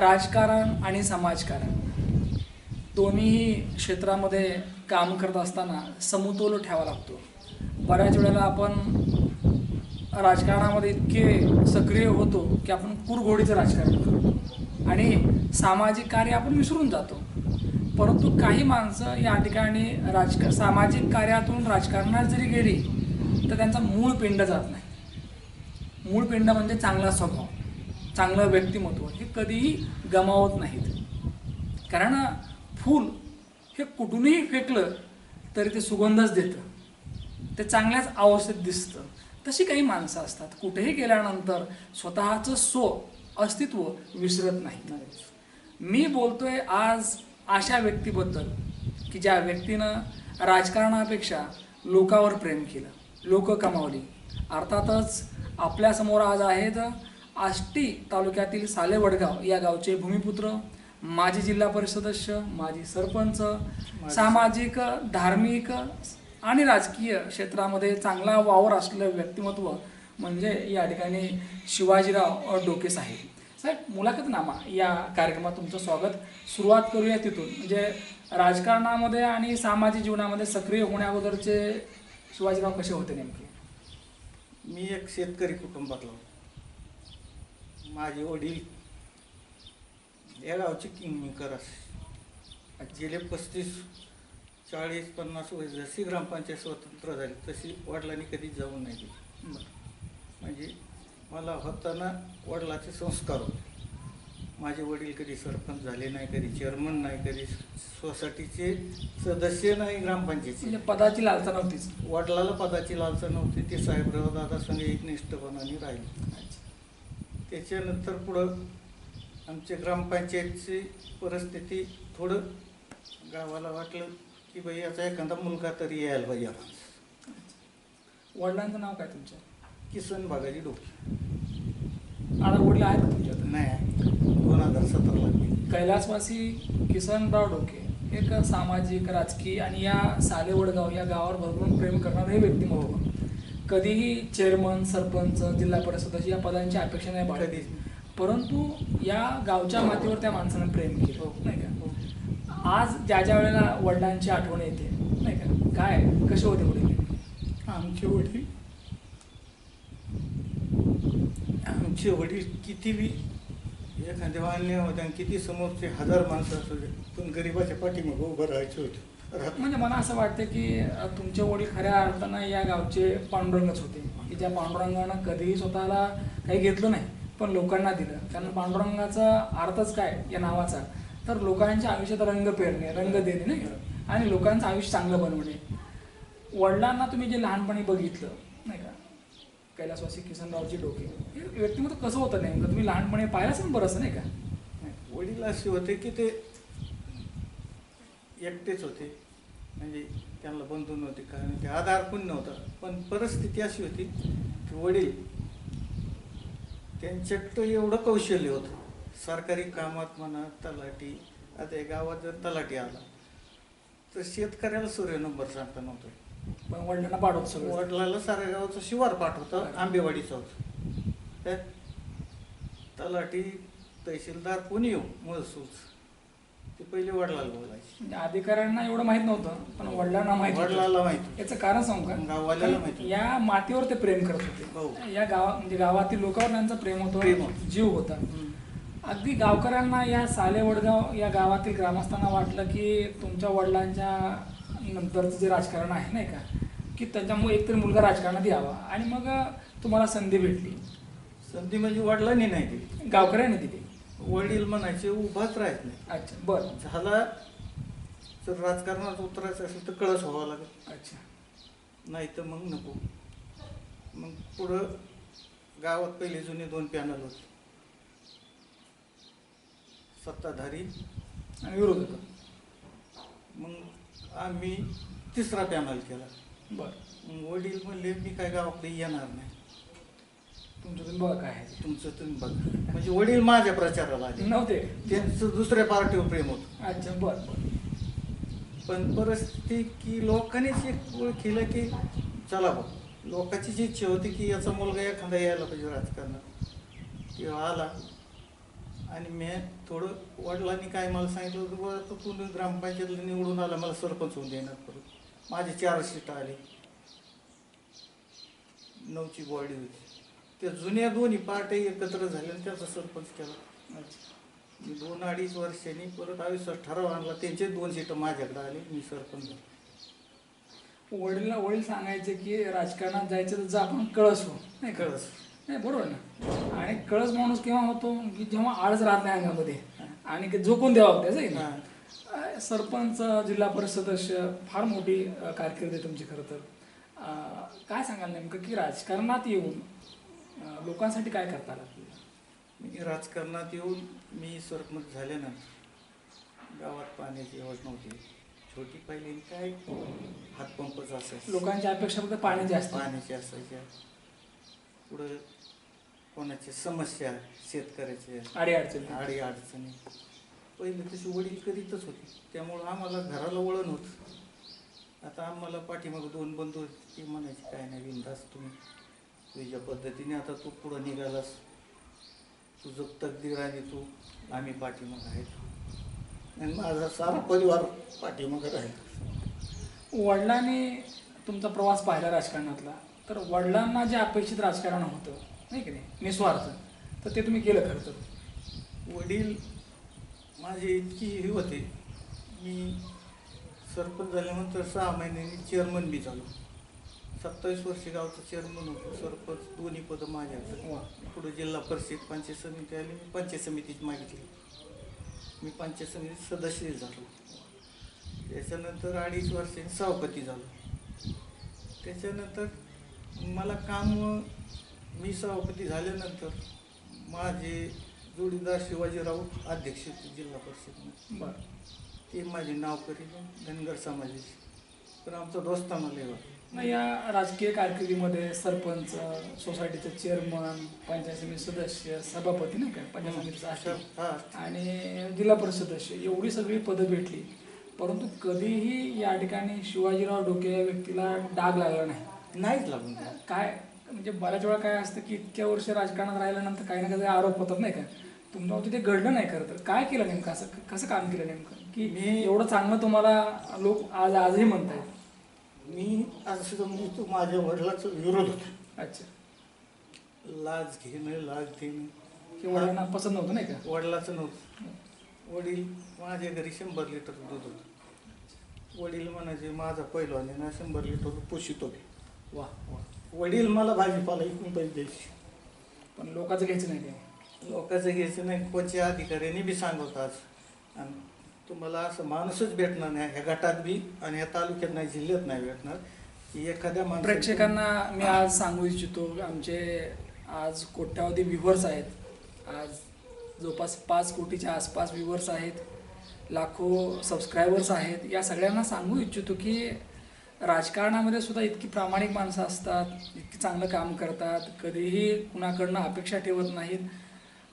राजकारण आणि समाजकारण. दोन्हीही क्षेत्रामध्ये काम करत असताना समतोल ठेवा लागतो. बऱ्याच वेळेला आपण राजकारणामध्ये इतके सक्रिय होतो की आपण कुरघोडीचं राजकारण करतो. आणि सामाजिक कार्य आपण विसरून जातो. परंतु काही माणसं या ठिकाणी राजका सामाजिक कार्यातून राजकारणात जरी गेली तर त्यांचा मूळ पिंड जात नाही. मूळ पिंड म्हणजे चांगला स्वभाव. चांगलं व्यक्तिमत्व हे कधीही गमावत नाहीत. कारण फूल हे कुठूनही फेकलं तरी ते सुगंधच देतं. ते चांगल्याच अवस्थेत दिसतं. तशी काही माणसं असतात. कुठेही गेल्यानंतर स्वतःचं स्व अस्तित्व विसरत नाही मी बोलतोय आज अशा व्यक्तीबद्दल की ज्या व्यक्तीनं राजकारणापेक्षा लोकावर प्रेम केलं लोक कमावली. अर्थातच आपल्यासमोर आज आहेत आष्टी तालुक्यातील साले वडगाव या गावचे भूमिपुत्र माजी जिल्हा परिषद सदस्य माजी सरपंच सामाजिक धार्मिक आणि राजकीय क्षेत्रामध्ये चांगला वावर असलेलं व्यक्तिमत्व म्हणजे या ठिकाणी शिवाजीराव डोके साहेब. साहेब मुलाखतनामा या कार्यक्रमात तुमचं स्वागत. सुरुवात करूया तिथून. म्हणजे राजकारणामध्ये आणि सामाजिक जीवनामध्ये सक्रिय होण्याअगोदरचे शिवाजीराव कसे होते नेमके? मी एक शेतकरी कुटुंबातला होतो. माझे वडील या गावचे किंगमेकर असे. गेले पस्तीस चाळीस पन्नास वर्ष जशी ग्रामपंचायत स्वतंत्र झाली तशी वडिलांनी कधी जाऊन नाही दिली. म्हणजे मला होताना वडिलाचे संस्कार होते. माझे वडील कधी सरपंच झाले नाही कधी चेअरमन नाही कधी सोसायटीचे सदस्य नाही ग्रामपंचायतीचे. म्हणजे पदाची लालसा नव्हतीच. वडिलाला पदाची लालसा नव्हती ते साहेबराव दादा संघ एकनिष्ठपणाने राहिले. त्याच्यानंतर पुढं आमच्या ग्रामपंचायतची परिस्थिती थोडं गावाला वाटलं की बाई याचा एखादा मुलगा तरी यायला पाहिजे आम्हाला. वडिलांचं नाव काय तुमच्या किसन बागाजी डोके आता वडील आहेत का तुमच्या? नाही दोन हजार सतराला कैलासवासी किसनराव डोके एक सामाजिक राजकीय आणि या साले वडगाव या गावावर भरपूर प्रेम करणारं हे व्यक्तिमत्व कधीही चेअरमन सरपंच जिल्हा परिषद सदस्य या पदांची अपेक्षा नाही बाळगली. परंतु या गावच्या मातीवर त्या माणसानं प्रेम केलं हो. नाही का? आज ज्या ज्या वेळेला वडिलांची आठवण येते नाही का? काय? कसे होते वडील? आमचे वडील? आमचे वडील किती बी एखाद्या मान्य होते आणि किती समोरचे हजार माणसं असू दे पण गरीबाच्या पाठीमागं उभं राहायचे होते. म्हणजे मला असं वाटतं की तुमचे वडील खऱ्या अर्थानं या गावचे पांडुरंगच होते. की ज्या पांडुरंगानं कधीही स्वतःला काही घेतलं नाही पण लोकांना दिलं. कारण पांडुरंगाचा अर्थच काय या नावाचा? तर लोकांच्या आयुष्यात रंग पेरणे रंग देणे नाही आणि लोकांचं आयुष्य चांगलं बनवणे. वडिलांना तुम्ही जे लहानपणी बघितलं नाही का? कैलासवासी किसनरावची डोके. हे व्यक्तिमत्व कसं होतं नेमकं? तुम्ही लहानपणी पाहिलंच ना बरंच नाही का? वडील असे होते की ते एकटेच होते. म्हणजे त्यांना बंधू नव्हते कारण ते आधार पण नव्हता. पण परिस्थिती अशी होती की वडील त्यांच्याकडं एवढं कौशल्य होतं. सरकारी कामात म्हणा तलाठी आता गावात जर तलाठी आला तर शेतकऱ्याला सूर्य नंबर सांगता नव्हतं. पण वडिलांना पाठवत सगळं. वडिलाला साऱ्या गावाचं शिवार पाठ होतं आंबेवाडीचं होतं. त्यात तलाठी तहसीलदार कोणी येऊ? महसूलच ते पहिले वडिलाला बोलायचे म्हणजे अधिकाऱ्यांना एवढं माहीत नव्हतं पण वडिलांना माहीत होतं. वडिलाला माहिती याचं कारण सांगू गाववाल्याला का माहिती. या मातीवर ते प्रेम करत हो. होते या गावा म्हणजे गावातील लोकांवर त्यांचं प्रेम प्रेम होतं. होतं. जीव होता. अगदी गावकऱ्यांना या साले वडगाव या गावातील ग्रामस्थांना वाटलं की तुमच्या वडिलांच्या नंतरचं जे राजकारण आहे नाही का की त्याच्यामुळे एकतरी मुलगा राजकारणात यावा. आणि मग तुम्हाला संधी भेटली. संधी म्हणजे वडिलांनी नाही दिली. गावकऱ्यांनी दिली. वडील म्हणायचे उभाच राहत नाही. अच्छा बरं. झाला जर राजकारणात उतरायचं असेल तर कळस व्हावा लागेल. अच्छा. नाही तर मग नको. मग पुढं गावात पहिले जुने दोन पॅनल होते. सत्ताधारी आणि विरोध होता मग आम्ही तिसरा पॅनल केला. बरं. मग वडील म्हणले मी काय गावाकडे येणार नाही. तुमचं तुम्ही बघा काय आहे. तुमचं तुम्ही बघा. म्हणजे वडील माझ्या प्रचाराला आले. नव्हते. त्यांचं दुसऱ्या पार्टीवर प्रेम होतं. अच्छा बरं बरं. पण परिस्थिती की लोकांनीच एक केलं की चला बा लोकांची जी इच्छा होती की याचा मुलगा एखादा यायला पाहिजे राजकारणात. किंवा आला. आणि मी थोडं वडिलांनी काय मला सांगितलं होतं बरं तर तू ग्रामपंचायतला निवडून आला मला सरपंच होऊन देणार परत. माझी चार सीट आली. नऊची बॉडी होती. त्या जुन्या दोन्ही पार्ट्या एकत्र झाल्या आणि त्याचा सरपंच केला. मी दोन अडीच वर्षांनी परत आयुष्यात ठराव आणला. त्यांचे दोन सीट माझ्याकडे आले मी सरपंच झालो. वडीलला वडील सांगायचे की राजकारणात जायचं तर जा आपण कळस हो. नाही? कळस. नाही बरोबर ना? आणि कळस माणूस केव्हा होतो? की जेव्हा आळस राहत नाही अंगामध्ये. आणि की झोकून द्यावा त्याचं आहे ना हां. अं, सरपंच जिल्हा परिषद सदस्य फार मोठी कारकीर्द आहे तुमची खरं तर. काय सांगाल नेमकं? की राजकारणात येऊन लोकांसाठी काय करता मी राजकारणात येऊन मी सरपंच झाल्यानंतर गावात पाण्याची व्यवस्था नव्हती. छोटी पहिली काय? हातपंपच असायचे. लोकांच्या अपेक्षा फक्त पाण्याची असते पाण्याची असायच्या पुढं कोणाच्या समस्या शेतकऱ्याच्या अडी अडचणी आडी अडचणी पहिले तशी वडील करीतच होते. त्यामुळं आम्हाला घराला वळण होत. आता आम्हाला पाठीमागं दोन बंधू होते. ते म्हणायचे काय नाही बिंदास तुम्ही. तुझ्या पद्धतीने आता तू पुढं निघालास. तुझं तकदीर आणि तू. आम्ही पाठीमागं आहेत आणि माझा सारा परिवार पाठीमागं राहील. वडिलांनी तुमचा प्रवास पाहिला राजकारणातला. तर वडिलांना जे अपेक्षित राजकारण होतं नाही की नाही? निस्वार्थ. तर ते तुम्ही केलं खरं तर. वडील माझे इतकी हे होते. मी सरपंच झाल्यानंतर सहा महिन्यांनी चेअरमन बी झालो. सत्तावीस वर्षे गावचं चेअरमन होतो सरपंच दोन्ही पदं माझ्याकडे. वा. पुढे जिल्हा परिषद पंचायत समिती आली मी पंचायत समितीत मागितली. मी पंचायत समितीत सदस्य झालो. त्याच्यानंतर अडीच वर्षांनी सभापती झालो. त्याच्यानंतर मला काम मी सभापती झाल्यानंतर माझे जोडीदार शिवाजीराव अध्यक्ष होते जिल्हा परिषद ते माझे नाव करीत धनगर समाजाचे. पण आमचा दोस्ताना लेवा मग या राजकीय कारकिर्दीमध्ये सरपंच सोसायटीचे चेअरमन पंचायत समिती सदस्य सभापती नाही का? पंचायत समितीचा हा. आणि जिल्हा परिषद सदस्य. एवढी सगळी पदं भेटली. परंतु कधीही या ठिकाणी शिवाजीराव डोके या व्यक्तीला डाग लागला नाही. नाहीच लागून. काय? म्हणजे बऱ्याच वेळा काय असतं की इतक्या वर्ष राजकारणात राहिल्यानंतर काही ना काही आरोप होतात नाही का? तुमच्यावरती ते घडलं नाही खरं तर. काय केलं नेमकं? असं कसं काम केलं नेमकं? की मी- एवढं चांगलं तुम्हाला लोक आज आजही म्हणतायत? मी असं समजतो माझ्या वडिलाचा विरोध होता. अच्छा. लाज घेणं लाज देणं. की वडिलांना पसंत नव्हतं नाही का? वडिलाचं नव्हतं. वडील माझ्या घरी शंभर लिटर दूध होतं. वडील म्हणायचे माझा पहिलवान आहे ना शंभर लिटर पोषितो वा वा. वडील मला भाजीपाला इकून पैसे द्यायचे. पण लोकांचं घ्यायचं नाही ते. लोकांचं घ्यायचं नाही. कोणत्या अधिकाऱ्यांनी बी आज. आणि तुम्हाला असं माणूसच भेटणार नाही. ह्या गटात बी आणि ह्या तालुक्यात नाही जिल्ह्यात नाही भेटणार. की एखाद्या प्रेक्षकांना मी आज सांगू इच्छितो आमचे आज कोट्यावधी व्ह्युअर्स आहेत. आज जवळपास पाच कोटीच्या आसपास व्ह्युअर्स आहेत. लाखो सबस्क्रायबर्स आहेत. या सगळ्यांना सांगू इच्छितो की राजकारणामध्ये सुद्धा इतकी प्रामाणिक माणसं असतात इतकी चांगलं काम करतात. कधीही कुणाकडनं अपेक्षा ठेवत नाहीत.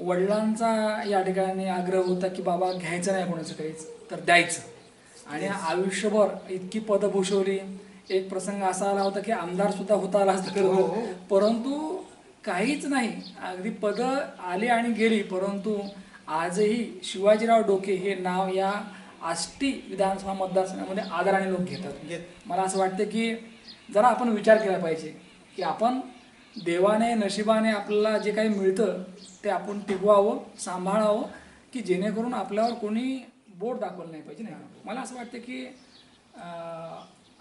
वडिलांचा या ठिकाणी आग्रह होता की बाबा घ्यायचं नाही कोणाचं काहीच तर द्यायचं. आणि आयुष्यभर इतकी पदं भूषवली. एक प्रसंग असा आला होता की आमदार सुद्धा होता आला असता हो, हो. परंतु काहीच नाही. अगदी पदं आली आणि गेली परंतु आजही शिवाजीराव डोके हे नाव या आष्टी विधानसभा मतदारसंघामध्ये आदराने लोक घेतात. घेत. मला असं वाटतं की जरा आपण विचार केला पाहिजे की आपण देवाने नशिबाने आपल्याला जे काही मिळतं ते आपण टिकवावं सांभाळावं की जेणेकरून आपल्यावर कोणी बोट दाखवलं नाही पाहिजे नाही का? मला असं वाटतं की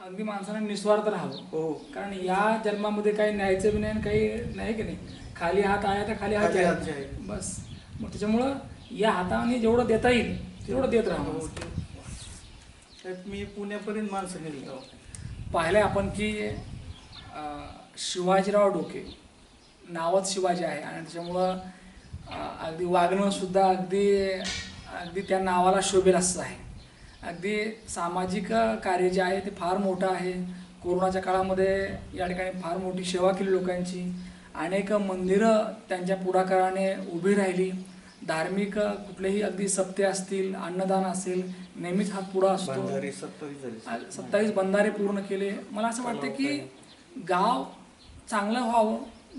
अगदी माणसाने निस्वार्थ राहावं. हो. कारण या जन्मामध्ये काही न्यायचं बी नाही काही नाही की नाही. खाली हात आहे तर खाली हात आहे. बस. मग त्याच्यामुळं या हाताने जेवढं देता येईल तेवढं देत हो, राहावं त्यात मी पुण्यापर्यंत माणसं पाहिलंय आपण की शिवाजीराव डोके. नावच शिवाजी आहे आणि त्याच्यामुळं अगदी वागणं सुद्धा अगदी अगदी त्या नावाला शोभेल असं आहे. अगदी सामाजिक कार्य जे आहे ते फार मोठं आहे. कोरोनाच्या काळामध्ये या ठिकाणी फार मोठी सेवा केली लोकांची. अनेक मंदिरं त्यांच्या पुढाकाराने उभी राहिली. धार्मिक कुठलेही अगदी सप्ते असतील अन्नदान असेल नेहमीच हात पुढा असतो. सत्तावीस बंधारे पूर्ण केले. मला असं वाटतं की गाव चांगलं व्हावं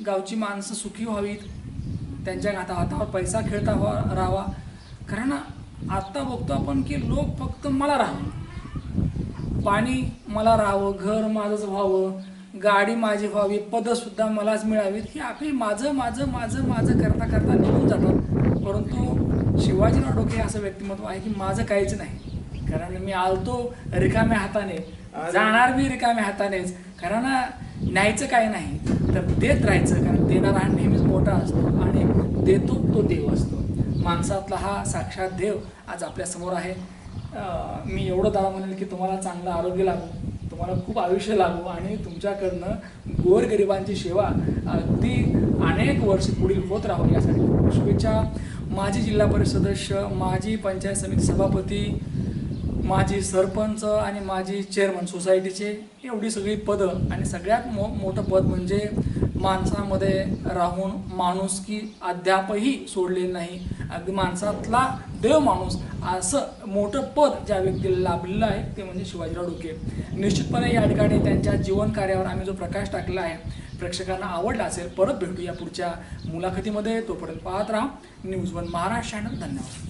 गावची माणसं सुखी व्हावीत त्यांच्या हाता हातावर पैसा खेळता व्हा राहावा. कारण आत्ता बघतो आपण की लोक फक्त मला राहावं. पाणी मला राहावं घर माझंच व्हावं गाडी माझी व्हावी पदसुद्धा मलाच मिळावीत ही आपली माझं माझं माझं माझं करता करता निघून जातात. परंतु शिवाजीराव डोके असं व्यक्तिमत्व आहे की माझं काहीच नाही. कारण मी आलतो रिकाम्या हाताने. जाणार मी रिकाम्या हातानेच. कारण न्यायचं काय नाही तर देत राहायचं कारण देणारा हा नेहमीच मोठा असतो आणि देतो तो देव असतो. माणसातला हा साक्षात देव आज आपल्यासमोर आहे. मी एवढं दादा म्हणेल की तुम्हाला चांगलं आरोग्य लागू तुम्हाला खूप आयुष्य लागू आणि तुमच्याकडनं गोरगरिबांची सेवा अगदी अनेक वर्ष पुढील होत राहू यासाठी. शुभेच्छा. माजी जिल्हा परिषद सदस्य माजी पंचायत समिती सभापती माजी सरपंच आणि माजी चेअरमन सोसायटीचे एवढी सगळी पदं आणि सगळ्यात मो मोठं पद म्हणजे माणसामध्ये राहून माणूस की अद्यापही सोडलेली नाही. अगदी माणसातला देव माणूस असं मोठं पद ज्या व्यक्तीला लाभलेलं आहे ते म्हणजे शिवाजीराव डोके. निश्चितपणे या ठिकाणी त्यांच्या जीवन कार्यावर आम्ही जो प्रकाश टाकला आहे प्रेक्षकांना आवडला असेल परत भेटू या पुढच्या मुलाखतीमध्ये. तोपर्यंत पाहत राहा. न्यूज वन महाराष्ट्र चॅनल धन्यवाद.